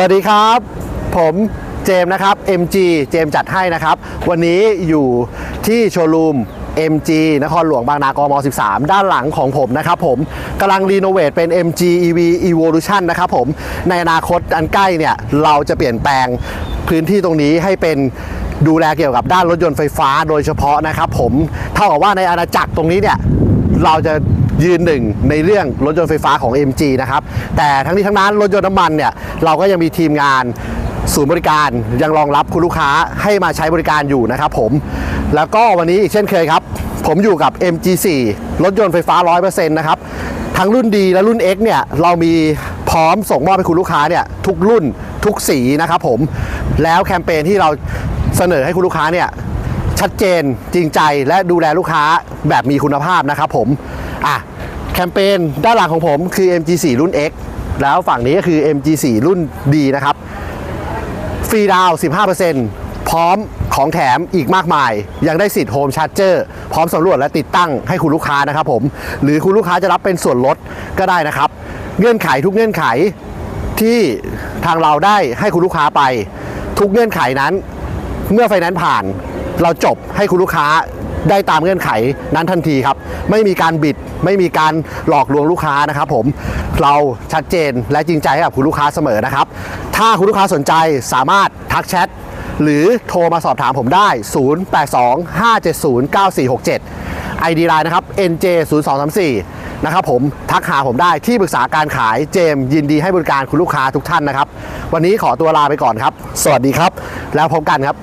สวัสดีครับ ผมเจมส์นะครับ MG เจมส์จัดให้นะครับ วันนี้อยู่ที่โชว์รูม MG นครหลวงบางนากม 13 ด้านหลังของผมนะครับผมกำลังรีโนเวทเป็น MG EV Evolution นะครับผมในอนาคตอันใกล้เนี่ย เราจะเปลี่ยนแปลงพื้นที่ตรงนี้ให้เป็นดูแลเกี่ยวกับด้านรถยนต์ไฟฟ้าโดยเฉพาะนะครับผมเท่ากับว่าในอาณาจักรตรงนี้เนี่ย เราจะ ยืนหนึ่งในเรื่องรถยนต์ไฟฟ้าของ MG นะครับ แต่ทั้งนี้ทั้งนั้นรถยนต์น้ำมันเนี่ยเราก็ยังมีทีมงานศูนย์บริการยังรองรับคุณลูกค้าให้มาใช้บริการอยู่นะครับผม แล้วก็วันนี้อีกเช่นเคยครับ ผมอยู่กับ MG4 รถยนต์ไฟฟ้า 100%นะครับ ทั้งรุ่นดีและรุ่น X เนี่ยเรามีพร้อมส่งมอบให้คุณลูกค้าเนี่ยทุกรุ่นทุกสีนะครับผม แล้วแคมเปญที่เราเสนอให้คุณลูกค้าเนี่ยชัดเจนจริงใจและดูแลลูกค้าแบบมีคุณภาพนะครับผม อะแคมเปญด้านหลังของผมคือ MG4 รุ่น X แล้วฝั่งนี้ก็คือ MG4 รุ่น D นะครับ ฟรีดาว 15%พร้อมของแถมอีกมากมาย ยังได้สิทธิ์โฮมชาร์เจอร์พร้อมสำรวจและติดตั้งให้คุณลูกค้านะครับผม หรือคุณลูกค้าจะรับเป็นส่วนลดก็ได้นะครับ เงื่อนไขทุกเงื่อนไขที่ทางเราได้ให้คุณลูกค้าไป ทุกเงื่อนไขนั้น เมื่อไฟแนนซ์ผ่าน เราจบให้คุณลูกค้า ได้ตามเงื่อนไขนั้นทันทีครับ ไม่มีการบิดไม่มีการหลอกลวงลูกค้านะครับผมเราชัดเจนและจริงใจให้กับคุณลูกค้าเสมอนะครับ ถ้าคุณลูกค้าสนใจสามารถทักแชทหรือโทรมาสอบถามผมได้ 0825709467 ID Line นะครับ NJ 0234 นะครับผมทักหาผมได้ที่ปรึกษาการขายเจมยินดีให้บริการคุณลูกค้าทุกท่านนะครับ วันนี้ขอตัวลาไปก่อนครับ สวัสดีครับ แล้วพบกันครับ